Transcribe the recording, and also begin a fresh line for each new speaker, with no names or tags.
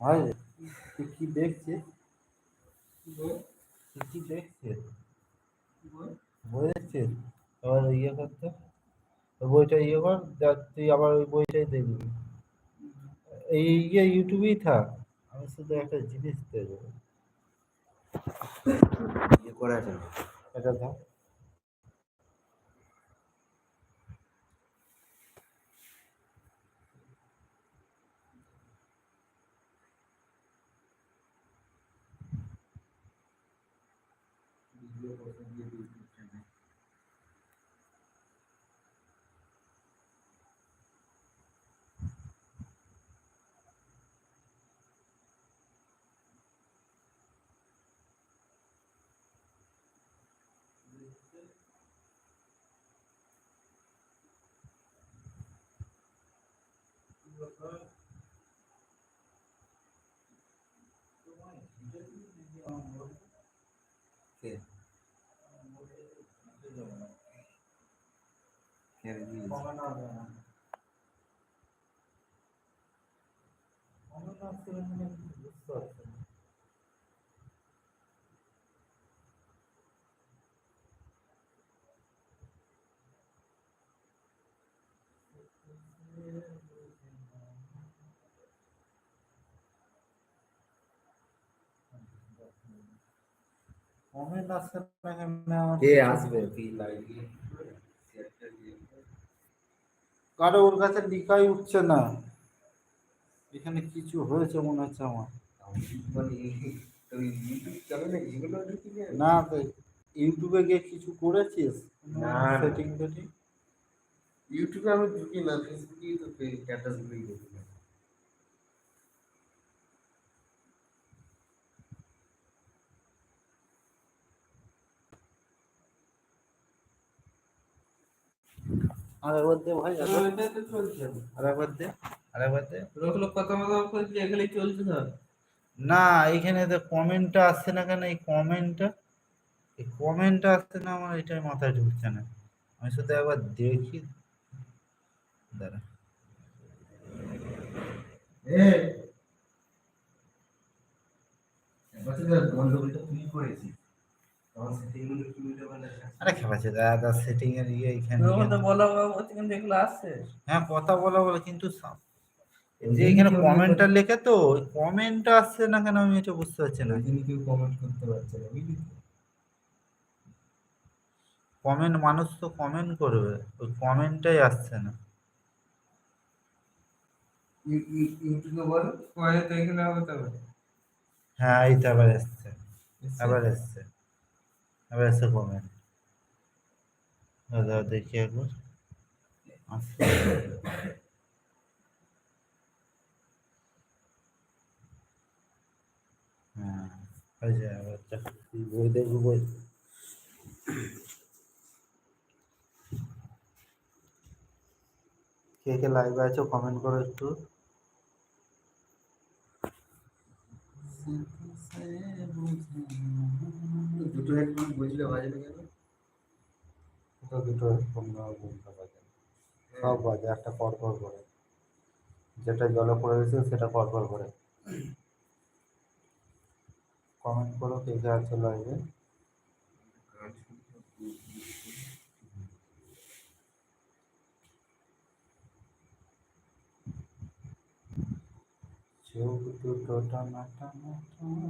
ভাই তুই কি দেখছিস? তুই কি দেখছিস? বই। দেখছিস আবার ইয়ে করতে? বইটা ইয়ে কর দেখ তুই আবার ওই বইটাই দেখবি এই ইয়ে ইউটিউবেই থাক আমি শুধু একটা জিনিস দেখব
ইয়ে করা আছে
এটা থাক
ये क्वेश्चन ये भी क्वेश्चन है Thank you. কে রে দিয়েছে?
কমেন্ট আসবে না কমেন্ট আসছে না মানে বুঝতে পারছি না কমেন্ট আসছে না কেন আমার
কে আসবে? কি লাইভে
কারও ওর কাছে লিখাই উঠছে না। এখানে কিছু হয়েছে মনে হচ্ছে আমার।
মানে?
না ইউটিউবে গিয়ে কিছু করেছিস?
না।
সেটিং ফেটিং
ইউটিউবে আমি ঢুকি না ফেসবুকেই তো স্ট্যাটাস গুলোই দেখি না।
আর একবার দে ভাই আর-
তো চলছে
আর একবার দে আর একবার দে
লোক লোক কথা মতো করছি এখানেই চলছে স্যার
না এইখানে তো কমেন্টটা আসছে না কেন এই কমেন্টটা এই কমেন্টটা আসছে না আমার এটাই মাথায় ঢুকছে না। আমি শুধু একবার দেখি। দাঁড়া।
গন্ডগোলটা তুই করেছিস উল্টো
আরে দাদা সেটিং এর ইয়ে এখানে
বলা হচ্ছে কিন্তু এগুলো আসছে
হ্যাঁ কথা বলা বলে কিন্তু সা- যে এখানে কমেন্টটা লেখে তো ওই কমেন্টটা আসছে না কেন আমি এটা বুঝতে পারছি না।
ওই কেউ কমেন্ট করতে পারছে না বুঝলি
কমেন্ট মানুষ তো কমেন্ট করবে ওই কমেন্টটাই আসছে না।
ইউ- ইউ- ইউটিউবে বলো
পরে তো হবে তবে
হ্যাঁ এই তো আবার এসছে আবার এসছে আসছে হ্যাঁ ওই যে আবার দেখ- বই দেখব বই। কে কে লাইভে আছো কমেন্ট করো একটু।
দুটো হেডফোন বুঝলে বাজে না কেন?
দুটো দুটো হেডফোন বলতে পারে সব বাজে একটা পর পর করে। যেটা জলে পড়ে গেছে সেটা পর পর করে। কমেন্ট করো কে কে আছে লাইভে চোখ দুটো টানা টানা টানা